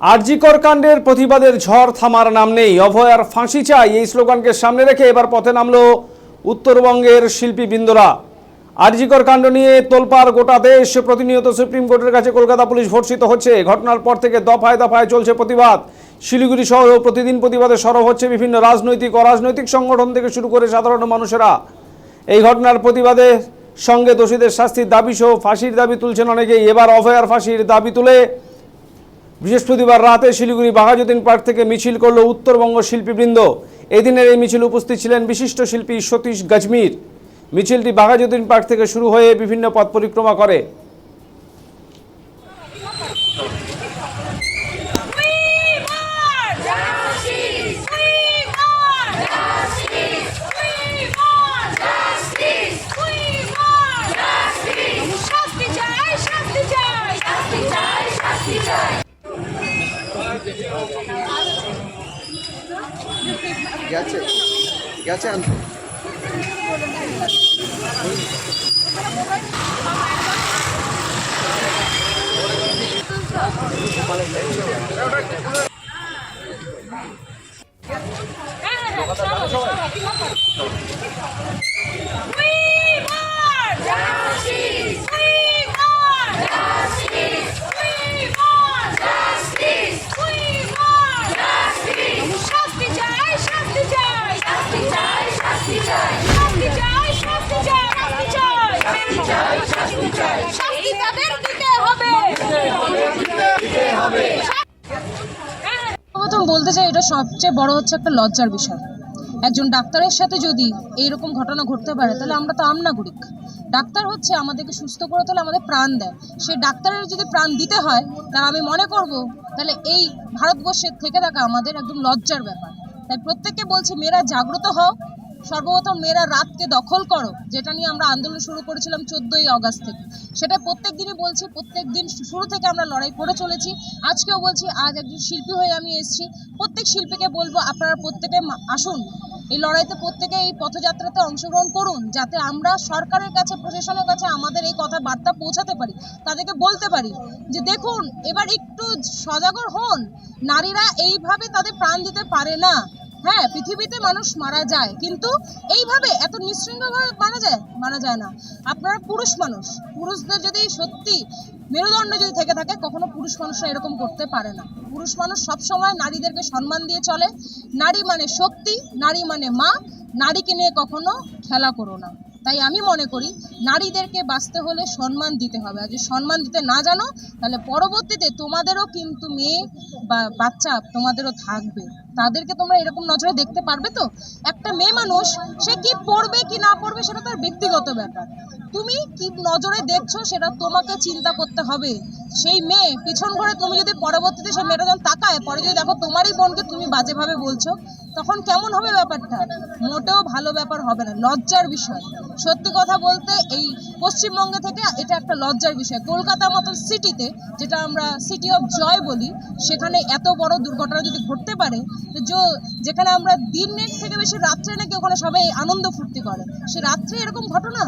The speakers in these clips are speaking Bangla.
আরজিকর কাণ্ডের প্রতিবাদের ঝড় থামার নাম নেই। অভয়ার ফাঁসি চাই। এই স্লোগানকে সামনে রেখে এবার পথে নামলো উত্তরবঙ্গের শিল্পীবৃন্দরা। আরজিকর কাণ্ড নিয়ে তোলপাড় গোটা দেশ প্রতিনিয়ত সুপ্রিম কোর্টের কাছে কলকাতা পুলিশ ভর্ষিত হচ্ছে। ঘটনার পর থেকে দফায় দফায় চলছে প্রতিবাদ। শিলিগুড়ি শহরেও প্রতিদিন প্রতিবাদে সরব হচ্ছে বিভিন্ন রাজনৈতিক, অরাজনৈতিক সংগঠন থেকে শুরু করে সাধারণ মানুষেরা। এই ঘটনার প্রতিবাদে সঙ্গে দোষীদের শাস্তির দাবি সহ ফাঁসির দাবি তুলছেন অনেকেই। এবার অভয়ার ফাঁসির দাবি তুলে বৃহস্পতিবার রাতে শিলিগুড়ি বাঘাযতীন পার্ক থেকে মিছিল করল উত্তরবঙ্গ শিল্পীবৃন্দ। এদিনের এই মিছিল উপস্থিত ছিলেন বিশিষ্ট শিল্পী সতীশ গজমির। মিছিলটি বাঘাযতীন পার্ক থেকে শুরু হয়ে বিভিন্ন পথ পরিক্রমা করে We want justice. We want justice. We want justice. We want justice. শাস্তি চাই শাস্তি চাই শাস্তি চাই শাস্তি চাই গেছে। গেছে আনতে। এটা সবচেয়ে বড় হচ্ছে একটা লজ্জার বিষয়। একজন ডাক্তারের সাথে যদি এইরকম ঘটনা ঘটতে পারে, তাহলে আমরা তো আমনাগরিক ডাক্তার হচ্ছে আমাদেরকে সুস্থ করে তাহলে আমাদের প্রাণ দেয়। সেই ডাক্তারের যদি প্রাণ দিতে হয়, তাহলে আমি মনে করব, তাহলে এই ভারতবর্ষের থেকে থাকা আমাদের একদম লজ্জার ব্যাপার। তাই প্রত্যেককে বলছি, মেয়েরা জাগ্রত হও সর্বপ্রথম মেয়েরা রাতকে দখল করো, যেটা নিয়ে আমরা আন্দোলন শুরু করেছিলাম চোদ্দোই আগস্ট থেকে। সেটা প্রত্যেক দিনই বলছি প্রত্যেক দিন শুরু থেকে আমরা লড়াই করে চলেছি। আজকেও বলছি, আজ একজন শিল্পী হয়ে আমি এসেছি। প্রত্যেক শিল্পীকে বলব, আপনারা প্রত্যেকে আসুন। এই লড়াইতে প্রত্যেকে এই পথযাত্রাতে অংশগ্রহণ করুন, যাতে আমরা সরকারের কাছে, প্রশাসনের কাছে আমাদের এই কথা বার্তা পৌঁছাতে পারি। তাদেরকে বলতে পারি যে, দেখুন, এবার একটু সজাগর হন। নারীরা এইভাবে তাদের প্রাণ দিতে পারে না। হ্যাঁ পৃথিবীতে মানুষ মারা যায়, কিন্তু এইভাবে এত নিঃশৃঙ্খলভাবে মারা যায়? মারা যায় না। আপনারা পুরুষ মানুষ। পুরুষদের যদি সত্যি মেরুদণ্ড যদি থেকে থাকে, কখনো পুরুষ মানুষরা এরকম করতে পারে না। পুরুষ মানুষ সবসময় নারীদেরকে সম্মান দিয়ে চলে। নারী মানে শক্তি, নারী মানে মা। নারীকে নিয়ে কখনো খেলা করো না। তাই আমি মনে করি নারীদেরকে বাঁচতে হলে সম্মান দিতে হবে। আর যদি সম্মান দিতে না জানো, তাহলে পরবর্তীতে তোমাদেরও কিন্তু মেয়ে বা বাচ্চা তোমাদেরও থাকবে। তাদেরকে তোমরা এরকম নজরে দেখতে পারবে তো? একটা মেয়ে মানুষ, সে কি পড়বে, কি না পড়বে, সেটা তার ব্যক্তিগত ব্যাপার। তুমি কি নজরে দেখছ, সেটা তোমাকে চিন্তা করতে হবে। সেই মেয়ে পিছন ঘরে তুমি যদি পরবর্তীতে সেই মেয়েটা যখন তাকায়, পরে যদি দেখো তোমারই বোনকে তুমি বাজেভাবে বলছো, তখন কেমন হবে ব্যাপারটা? মোটেও ভালো ব্যাপার হবে না, লজ্জার বিষয়। সত্যি কথা বলতে এই পশ্চিমবঙ্গে থেকে এটা একটা লজ্জার বিষয়। কলকাতার মতো সিটিতে যেটা আমরা সিটি অফ জয় বলি, সেখানে এত বড় দুর্ঘটনা যদি ঘটতে পারে যো- যেখানে আমরা দিনের থেকে বেশি রাত্রে নাকি ওখানে সবাই আনন্দ ফুর্তি করে। সে রাত্রে এরকম ঘটনা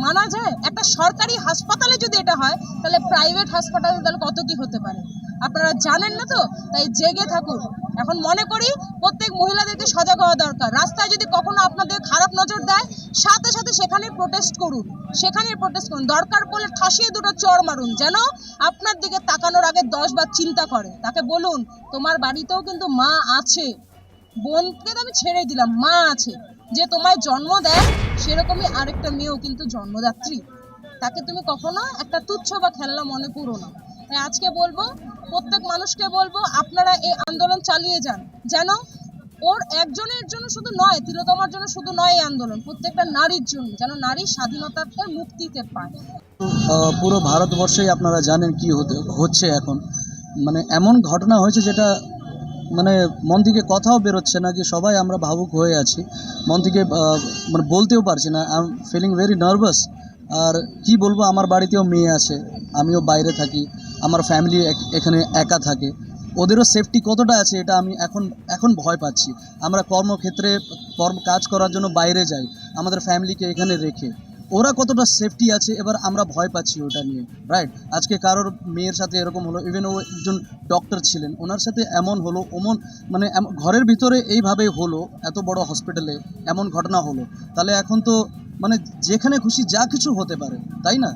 মানা যায়? একটা সরকারি হাসপাতালে যদি এটা হয়, তাহলে প্রাইভেট হাসপাতালে তাহলে কত কি হতে পারে? আপনারা জানেন না তো? তাই জেগে থাকুন। এখন মনে করি প্রত্যেক মহিলাদেরকে সজাগ হওয়া দরকার। রাস্তায় যদি কখনো আপনাদের খারাপ নজর দেয়, সাথে সাথে সেখানে প্রোটেস্ট করুন। সেখানে প্রোটেস্ট করুন। দরকার পড়লে ঠাসিয়ে দুটো চড় মারুন, যেন আপনার দিকে তাকানোর আগে দশ বার চিন্তা করে। তাকে বলুন, তোমার বাড়িতেও কিন্তু মা আছে। বোনকে তো আমি ছেড়ে দিলাম, মা আছে। যে তোমায় জন্ম দেয়, সেরকমই আরেকটা মেয়েও কিন্তু জন্মদাত্রী। তাকে তুমি কখনো একটা তুচ্ছ বা খেলনা মনে করো না। আজকে বলব, প্রত্যেক মানুষকে বলব, আপনারা এই আন্দোলন চালিয়ে যান। যেন ওর একজনের জন্য শুধু নয় তিলোতমার জন্য শুধু নয় এই আন্দোলন, প্রত্যেকটা নারীর জন্য, যেন নারী স্বাধীনতাকে মুক্তিতে পায়। পুরো ভারতবর্ষেই আপনারা জানেন কি হচ্ছে এখন। মানে এমন ঘটনা হয়েছে যেটা মানে মন থেকে কথাও বেরোচ্ছে না কি সবাই আমরা ভাবুক হয়ে আছি। মন থেকে মানে বলতেও পারছি না। I am feeling very nervous আর কি বলব, আমার বাড়িতেও মেয়ে আছে, আমিও বাইরে থাকি। আমার ফ্যামিলি এখানে একা থাকে। ওদেরও সেফটি কতটা আছে এটা আমি এখন এখন ভয় পাচ্ছি। আমরা কর্মক্ষেত্রে কর্ম, কাজ করার জন্য বাইরে যাই, আমাদের ফ্যামিলিকে এখানে রেখে। ওরা কতটা সেফটি আছে এবার আমরা ভয় পাচ্ছি ওটা নিয়ে রাইট আজকে কারোর মেয়ের সাথে এরকম হলো ইভেন ও একজন ডক্টর ছিলেন, ওনার সাথে এমন হলো, ওমন মানে ঘরের ভিতরে এইভাবে হলো, এত বড় হসপিটালে এমন ঘটনা হলো। তাহলে এখন তো মানে যেখানে খুশি যা কিছু হতে পারে, তাই না?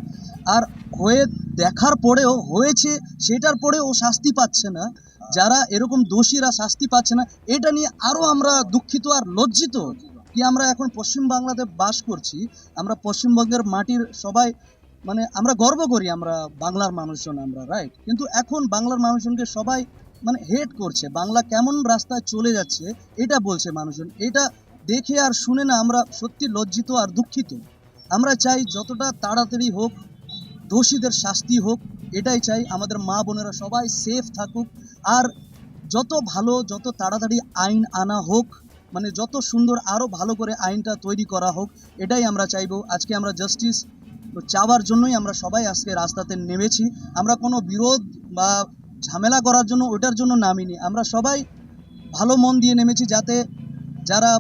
আর হয়ে দেখার পরেও হয়েছে, সেটার পরেও ও শাস্তি পাচ্ছে না। যারা এরকম দোষীরা শাস্তি পাচ্ছে না, এটা নিয়ে আরও আমরা দুঃখিত আর লজ্জিত কি আমরা এখন পশ্চিম বাংলাতে বাস করছি। আমরা পশ্চিমবঙ্গের মাটির সবাই মানে আমরা গর্ব করি আমরা বাংলার মানুষজন আমরা রাইট কিন্তু এখন বাংলার মানুষজনকে সবাই মানে হেট করছে। বাংলা কেমন রাস্তায় চলে যাচ্ছে, এটা বলছে মানুষজন। এটা দেখে আর শুনে না আমরা সত্যি লজ্জিত আর দুঃখিত। আমরা চাই যতটা তাড়াতাড়ি হোক দোষীদের শাস্তি হোক, এটাই চাই আমাদের মা বোনেরা সবাই সেফ থাকুক। আর যত ভালো, যত তাড়াতাড়ি আইন আনা হোক মানে যত সুন্দর আরও ভালো করে আইনটা তৈরি করা হোক, এটাই আমরা চাইব। আজকে আমরা জাস্টিস চাওয়ার জন্যই আমরা সবাই আজকে রাস্তাতে নেমেছি। আমরা কোনো বিরোধ বা ঝামেলা করার জন্য ওটার জন্য নামিনি। আমরা সবাই ভালো মন দিয়ে নেমেছি যাতে যারা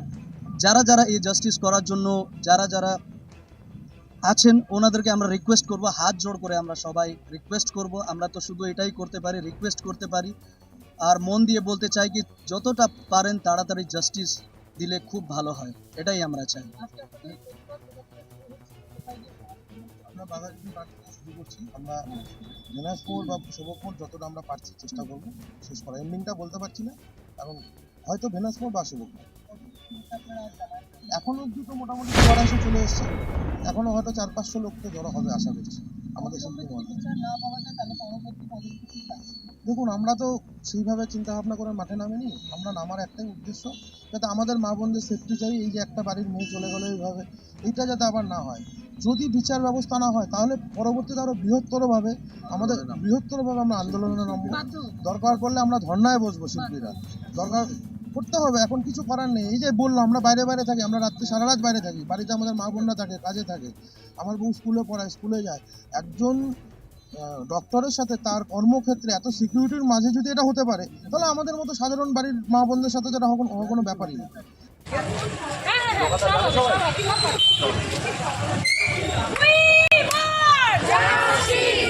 যারা যারা এই জাস্টিস করার জন্য, যারা যারা আছেন, ওনাদেরকে আমরা রিকোয়েস্ট করব, হাত জোড় করে আমরা সবাই রিকোয়েস্ট করব। আমরা তো শুধু এটাই করতে পারি রিকোয়েস্ট করতে পারি। আর মন দিয়ে বলতে চাই কি, যতটা পারেন তাড়াতাড়ি জাস্টিস দিলে খুব ভালো হয়, এটাই আমরা চাই। আমরা শুরু করছি। আমরা বা শুভপুর যতটা আমরা পারছি চেষ্টা করব, শেষ করা। এন্ডিংটা বলতে পারছি না, এবং হয়তো ভেনাসপুর বা শুভপুর। এখন অবধি তো মোটামুটি এসে চলে এসছে। এখনও হয়তো চার পাঁচশো লোক তো জড়ো হবে আশা করছি আমাদের দেখুন আমরা তো সেইভাবে চিন্তা ভাবনা করে মাঠে নামিনি। আমরা নামার একটাই উদ্দেশ্য যাতে আমাদের মা বোনদের সেফটি চাই এই যে একটা বাড়ির মেয়ে চলে গেলো এইভাবে। এইটা যাতে আবার না হয়। যদি বিচার ব্যবস্থা না হয় তাহলে পরবর্তীতে আরও বৃহত্তরভাবে আমাদের বৃহত্তরভাবে আমরা আন্দোলনে নামবো। দরকার পড়লে আমরা ধর্নায় বসবো শিল্পীরা। দরকার করতে হবে, এখন কিছু করার নেই। এই যে বলল, আমরা বাইরে বাইরে থাকি, আমরা রাত্রে সারা রাত বাইরে থাকি। বাড়িতে আমাদের মা বোনরা থাকে, কাজে থাকে। আমার বউ স্কুলে পড়ায় স্কুলে যায়। একজন ডক্টরের সাথে তার কর্মক্ষেত্রে এত সিকিউরিটির মাঝে যদি এটা হতে পারে, তাহলে আমাদের মতো সাধারণ বাড়ির মা বোনদের সাথে হওয়া কোনো- কোনো ব্যাপারই না। হ্যাঁ